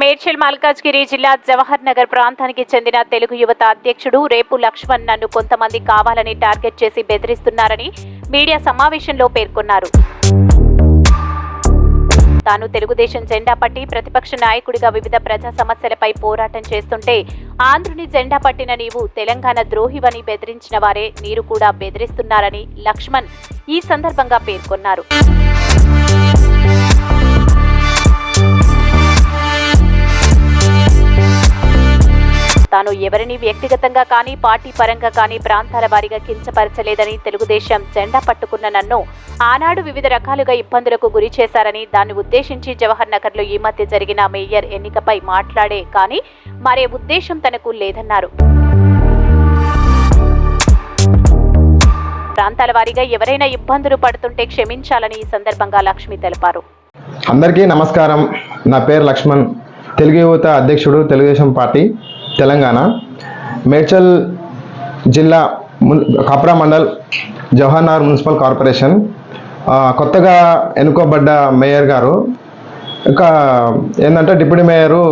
మేడ్చల్ మల్కాజ్గిరి జిల్లా జవహర్ నగర్ ప్రాంతానికి చెందిన తెలుగు యువత అధ్యక్షుడు రేపు లక్ష్మణ్ నన్ను కొంతమంది కావాలని టార్గెట్ చేసి బెదిరిస్తున్నారని మీడియా సమావేశంలో పేర్కొన్నారు. తాను తెలుగుదేశం జెండా పట్టి ప్రతిపక్ష నాయకుడిగా వివిధ ప్రజా సమస్యలపై పోరాటం చేస్తుంటే ఆంధ్రుని జెండా పట్టిన నీవు తెలంగాణ ద్రోహివని బెదిరించిన వారే మీరు కూడా బెదిరిస్తున్నారని లక్ష్మణ్ ఈ సందర్భంగా పేర్కొన్నారు. తాను ఎవరిని వ్యక్తిగతంగా కానీ పార్టీ పరంగా కానీ ప్రాంతాల వారీగా కించపరచలేదని తెలుగుదేశం జెండా పట్టుకున్న నన్ను ఆనాడు వివిధ రకాలుగా ఇబ్బందులకు గురి చేశారని దాన్ని ఉద్దేశించి జవహర్ నగర్లో ఈ మధ్య జరిగిన మేయర్ ఎన్నికపై మాట్లాడే కానీ మరే ఉద్దేశం తనకు లేదన్నారు. ప్రాంతాల వారీగా ఎవరైనా ఇబ్బందులు పడుతుంటే క్షమించాలని ఈ సందర్భంగా లక్ష్మి తెలిపారు. అందరికీ నమస్కారం. నా పేరు లక్ష్మణ్. తెలుగు యువత అధ్యక్షుడు తెలుగుదేశం పార్టీ. తెలంగాణ. మేడ్చల్ జిల్లా మున్ కప్రా మండల్ జవహర్నగర్ మున్సిపల్ కార్పొరేషన్. కొత్తగా ఎన్నుకోబడ్డ మేయర్ గారు. ఇంకా ఏంటంటే డిప్యూటీ మేయరు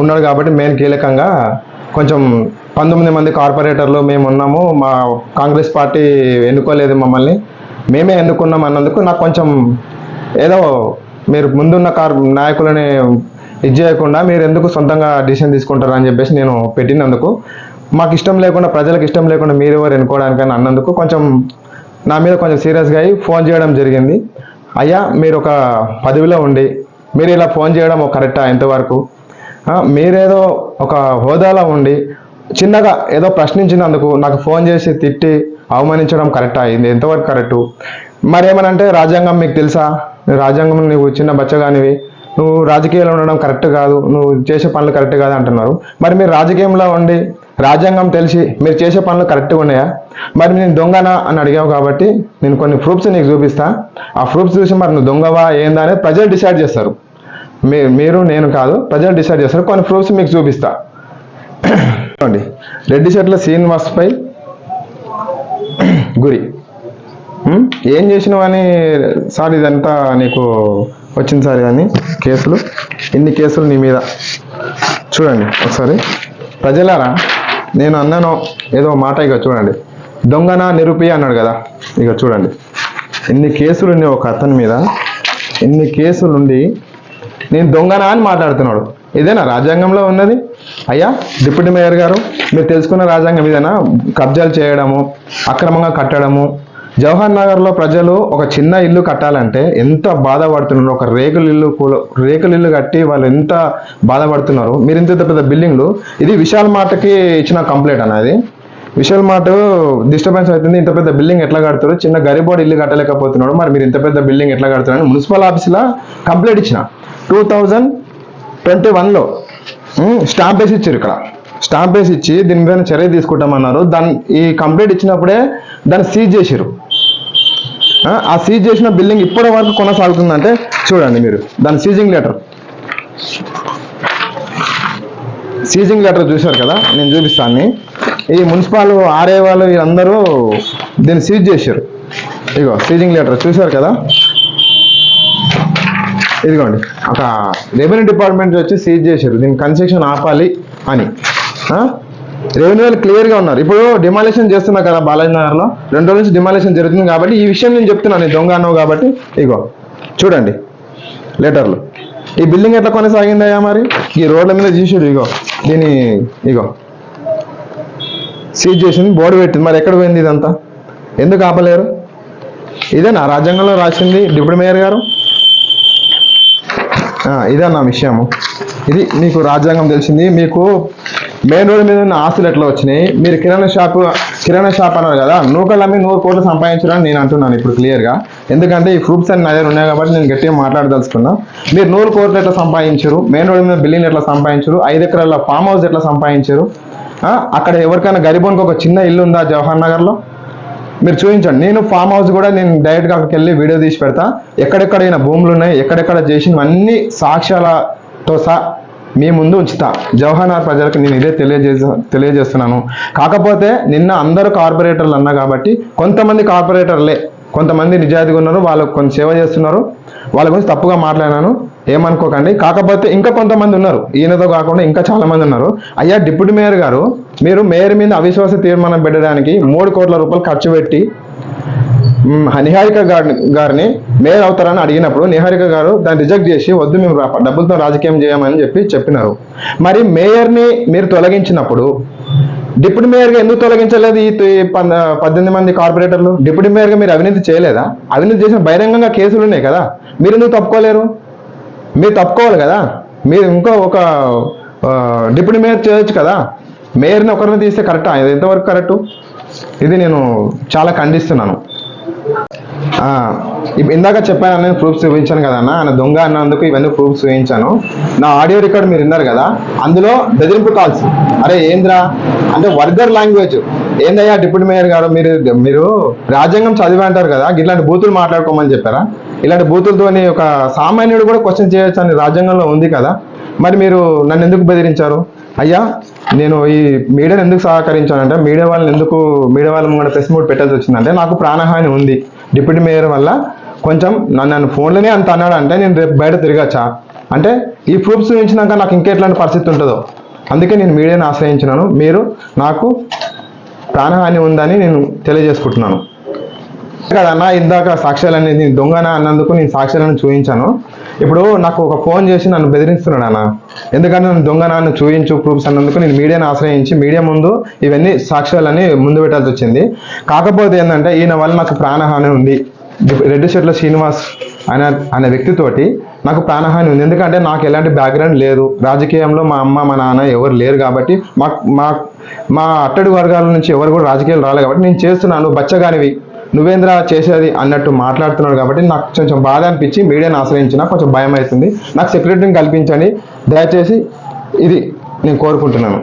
ఉన్నాడు కాబట్టి మెయిన్ కీలకంగా కొంచెం పంతొమ్మిది మంది కార్పొరేటర్లు మేము ఉన్నాము. మా కాంగ్రెస్ పార్టీ ఎన్నుకోలేదు మమ్మల్ని. మేమే ఎన్నుకున్నాం అన్నందుకు నాకు కొంచెం ఏదో మీరు ముందున్న కార్ నాయకులని ఇది చేయకుండా మీరు ఎందుకు సొంతంగా డిసిషన్ తీసుకుంటారు అని చెప్పేసి నేను పెట్టినందుకు మాకు ఇష్టం లేకుండా ప్రజలకు ఇష్టం లేకుండా మీరు ఎవరు ఎన్నుకోవడానికని అన్నందుకు కొంచెం నా మీద కొంచెం సీరియస్గా అయ్యి ఫోన్ చేయడం జరిగింది. అయ్యా మీరు ఒక పదవిలో ఉండి మీరు ఇలా ఫోన్ చేయడం కరెక్టా ఎంతవరకు మీరేదో ఒక హోదాలో ఉండి చిన్నగా ఏదో ప్రశ్నించినందుకు నాకు ఫోన్ చేసి తిట్టి అవమానించడం కరెక్ట్ అయింది ఎంతవరకు కరెక్టు మరేమనంటే రాజ్యాంగం మీకు తెలుసా? రాజ్యాంగం నువ్వు చిన్న బచ్చగానివి. నువ్వు రాజకీయాల్లో ఉండడం కరెక్ట్ కాదు నువ్వు చేసే పనులు కరెక్ట్ కాదు అంటున్నారు. మరి మీరు రాజకీయంలో ఉండి రాజ్యాంగం తెలిసి మీరు చేసే పనులు కరెక్ట్గా ఉన్నాయా? మరి నేను దొంగనా అని అడిగావు కాబట్టి నేను కొన్ని ప్రూఫ్స్ నీకు చూపిస్తా. ఆ ప్రూఫ్స్ చూసి మరి నువ్వు దొంగవా ఏందా అనేది ప్రజలు డిసైడ్ చేస్తారు. మీ మీరు నేను కాదు ప్రజలు డిసైడ్ చేస్తారు. కొన్ని ప్రూఫ్స్ మీకు చూపిస్తా. చూడండి. రెడ్డి షర్ట్ల శ్రీనివాస్పై గురి. ఏం చేసినవని సార్ ఇదంతా నీకు వచ్చింది సార్ కానీ కేసులు. ఇన్ని కేసులు నీ మీద? చూడండి ఒకసారి. ప్రజలారా నేను అన్నాను ఏదో మాట ఇక చూడండి. దొంగన నిరూపి అన్నాడు కదా ఇక చూడండి. ఇన్ని కేసులు ఉన్నాయి ఒక అతని మీద? ఇన్ని కేసులుండి నేను దొంగనా అని మాట్లాడుతున్నాడు? ఇదేనా రాజ్యాంగంలో ఉన్నది? అయ్యా డిప్యూటీ మేయర్ గారు మీరు తెలుసుకున్న రాజ్యాంగం ఇదేనా? కబ్జాలు చేయడము అక్రమంగా కట్టడము జవహర్ నగర్లో ప్రజలు ఒక చిన్న ఇల్లు కట్టాలంటే ఎంత బాధపడుతున్నారు? ఒక రేకుల ఇల్లు రేకుల ఇల్లు కట్టి వాళ్ళు ఎంత బాధపడుతున్నారు? మీరు ఇంత పెద్ద బిల్డింగ్లు ఇది విశాల్ మాటకి ఇచ్చిన కంప్లైంట్ అనేది విశాల్ మాట డిస్టర్బెన్స్ అవుతుంది ఇంత పెద్ద బిల్డింగ్ ఎట్లా కడతారు? చిన్న గరిబోడు ఇల్లు కట్టలేకపోతున్నాడు మరి మీరు ఇంత పెద్ద బిల్డింగ్ ఎట్లా కడతారని మున్సిపల్ ఆఫీస్లో కంప్లైంట్ ఇచ్చిన. టూ థౌజండ్ ట్వంటీ వన్లో స్టాంప్ వేసి ఇచ్చారు ఇక్కడ. స్టాంప్ వేసి ఇచ్చి దీని మీద చర్య తీసుకుంటామన్నారు. దాన్ని ఈ కంప్లైంట్ ఇచ్చినప్పుడే దాన్ని సీజ్ చేసారు ఆ, సీజ్ చేసిన బిల్డింగ్ ఇప్పటి వరకు కొనసాగుతుందంటే చూడండి మీరు. దాని సీజింగ్ లెటర్ సీజింగ్ లెటర్ చూశారు కదా? నేను చూపిస్తాను ఈ మున్సిపాల్ ఆర్ఏ వాళ్ళు వీళ్ళందరూ దీన్ని సీజ్ చేశారు. ఇగో సీజింగ్ లెటర్ చూశారు కదా? ఇదిగోండి. ఒక రెవెన్యూ డిపార్ట్మెంట్ వచ్చి సీజ్ చేశారు. దీన్ని కన్స్ట్రక్షన్ ఆపాలి అని. రెవెన్యూ వాళ్ళు క్లియర్గా ఉన్నారు. ఇప్పుడు డిమాలేషన్ చేస్తున్నా కదా బాలాజీ నగర్లో. రెండు రోజుల నుంచి డిమాలేషన్ జరుగుతుంది కాబట్టి ఈ విషయం నేను చెప్తున్నాను. నేను దొంగ అన్నావు కాబట్టి ఇగో చూడండి లెటర్లు. ఈ బిల్డింగ్ ఎట్లా కొనసాగిందయ్యా మరి? ఈ రోడ్ల మీద చూసాడు ఇగో దీని ఇగో సీజ్ చేసింది బోర్డు పెట్టింది. మరి ఎక్కడ పోయింది ఇదంతా? ఎందుకు ఆపలేరు? ఇదే నా రాజ్యాంగంలో రాసింది డిప్యూటీ మేయర్ గారు? ఇదే నా విషయము. ఇది మీకు రాజ్యాంగం తెలిసింది. మీకు మెయిన్ రోడ్ మీద ఉన్న ఆస్తులు ఎట్లా వచ్చినాయి? మీరు కిరాణా షాప్ కిరాణా షాప్ అన్నారు కదా నూకలు అమ్మి నూరు కోట్లు సంపాదించడం నేను అంటున్నాను ఇప్పుడు క్లియర్గా ఎందుకంటే ఈ ప్రూఫ్స్ అన్ని నా దగ్గర ఉన్నాయి కాబట్టి నేను గట్టిగా మాట్లాడదలుచుకున్నా. మీరు నూరు కోట్లు ఎట్లా సంపాదించారు? మెయిన్ రోడ్ మీద బిల్డింగ్ ఎట్లా సంపాదించారు? ఐదు ఎకరాల ఫామ్ హౌస్ ఎట్లా సంపాదించారు? అక్కడ ఎవరికైనా గరిబోన్కి ఒక చిన్న ఇల్లు ఉందా జవహర్ నగర్లో? మీరు చూపించండి. నేను ఫామ్ హౌస్ కూడా నేను డైరెక్ట్గా అక్కడికి వెళ్ళి వీడియో తీసి పెడతా. ఎక్కడెక్కడైనా భూములు ఉన్నాయి ఎక్కడెక్కడ చేసినవన్నీ సాక్ష్యాలతో సహా మీ ముందు ఉంచుతా. జవహర్నగర్ ప్రజలకు నేను ఇదే తెలియజేసే తెలియజేస్తున్నాను. కాకపోతే నిన్న అందరూ కార్పొరేటర్లు అన్నా కాబట్టి కొంతమంది కార్పొరేటర్లే. కొంతమంది నిజాయితీగా ఉన్నారు వాళ్ళకు కొంచెం సేవ చేస్తున్నారు. వాళ్ళ గురించి తప్పుగా మాట్లాడినాను ఏమనుకోకండి. కాకపోతే ఇంకా కొంతమంది ఉన్నారు. ఈయనతో కాకుండా ఇంకా చాలామంది ఉన్నారు. అయ్యా డిప్యూటీ మేయర్ గారు మీరు మేయర్ మీద అవిశ్వాస తీర్మానం పెట్టడానికి మూడు కోట్ల రూపాయలు ఖర్చు పెట్టి నిహారిక గారి గారిని మేయర్ అవుతారని అడిగినప్పుడు నిహారిక గారు దాన్ని రిజెక్ట్ చేసి వద్దు మేము డబ్బులతో రాజకీయం చేయమని చెప్పి చెప్పినారు. మరి మేయర్ని మీరు తొలగించినప్పుడు డిప్యూటీ మేయర్గా ఎందుకు తొలగించలేదు ఈ పద్దెనిమిది మంది కార్పొరేటర్లు? డిప్యూటీ మేయర్గా మీరు అవినీతి చేయలేదా? అవినీతి చేసిన బహిరంగంగా కేసులు ఉన్నాయి కదా. మీరు ఎందుకు తప్పుకోలేరు? మీరు తప్పుకోవాలి కదా. మీరు ఇంకో ఒక డిప్యూటీ మేయర్ చేయొచ్చు కదా. మేయర్ని ఒకరిని తీస్తే కరెక్టా? ఇది ఎంతవరకు కరెక్టు? ఇది నేను చాలా ఖండిస్తున్నాను. ఇందాక చెప్పాను నేను ప్రూఫ్స్ చూపించాను కదా అన్న ఆయన దొంగ అన్నందుకు ఇవన్నీ ప్రూఫ్స్ చూపించాను. నా ఆడియో రికార్డ్ మీరు విన్నారు కదా అందులో బెదిరింపు కాల్స్. అరే ఏంద్రా? అంటే వర్గర్ లాంగ్వేజ్. ఏందయ్యా డిప్యూటీ మేయర్ గారు మీరు మీరు రాజ్యాంగం చదివి అంటారు కదా ఇట్లాంటి బూతులు మాట్లాడుకోమని చెప్పారా? ఇలాంటి బూతులతోని ఒక సామాన్యుడు కూడా క్వశ్చన్ చేయొచ్చు అని రాజ్యాంగంలో ఉంది కదా మరి మీరు నన్ను ఎందుకు బెదిరించారు? అయ్యా నేను ఈ మీడియాను ఎందుకు సహకరించానంటే మీడియా వాళ్ళని ఎందుకు మీడియా వాళ్ళని కూడా ప్రెస్ మీట్ పెట్టాల్సి వచ్చిందంటే నాకు ప్రాణహాని ఉంది. డిప్యూటీ మేయర్ వల్ల కొంచెం నన్ను నన్ను ఫోన్లోనే అంత అన్నాడు అంటే నేను రేపు బయట తిరగచ్చా అంటే ఈ ప్రూఫ్స్ చూపించినాక నాకు ఇంకా ఎట్లాంటి పరిస్థితి ఉంటుందో? అందుకే నేను మీడియాను ఆశ్రయించినాను. మీరు నాకు ప్రాణహాని ఉందని నేను తెలియజేసుకుంటున్నాను. కదన్నా ఇందాక సాక్ష్యాలన్నీ నేను దొంగనా అన్నందుకు నేను సాక్ష్యాలను చూపించాను. ఇప్పుడు నాకు ఒక ఫోన్ చేసి నన్ను బెదిరిస్తున్నాడు అన్న ఎందుకంటే నన్ను దొంగ నన్ను చూపించు ప్రూఫ్స్ అన్నందుకు నేను మీడియాను ఆశ్రయించి మీడియా ముందు ఇవన్నీ సాక్ష్యాలని ముందు పెట్టాల్సి వచ్చింది. కాకపోతే ఏంటంటే ఈయన వల్ల నాకు ప్రాణహాని ఉంది. రెడ్డి షర్ట్ల శ్రీనివాస్ అనే అనే వ్యక్తితోటి నాకు ప్రాణహాని ఉంది. ఎందుకంటే నాకు ఎలాంటి బ్యాక్గ్రౌండ్ లేదు. రాజకీయంలో మా అమ్మ మా నాన్న ఎవరు లేరు కాబట్టి మా మా మా అట్టడి వర్గాల నుంచి ఎవరు కూడా రాజకీయాలు రాలేదు కాబట్టి నేను చేస్తున్నాను. బచ్చగానివి నువ్వేంద్ర చేసేది అన్నట్టు మాట్లాడుతున్నాడు కాబట్టి నాకు కొంచెం బాధ అనిపించి మీడియాని ఆశ్రయించిన కొంచెం భయం అవుతుంది నాకు సెక్యూరిటీని కల్పించండి. దయచేసి ఇది నేను కోరుకుంటున్నాను.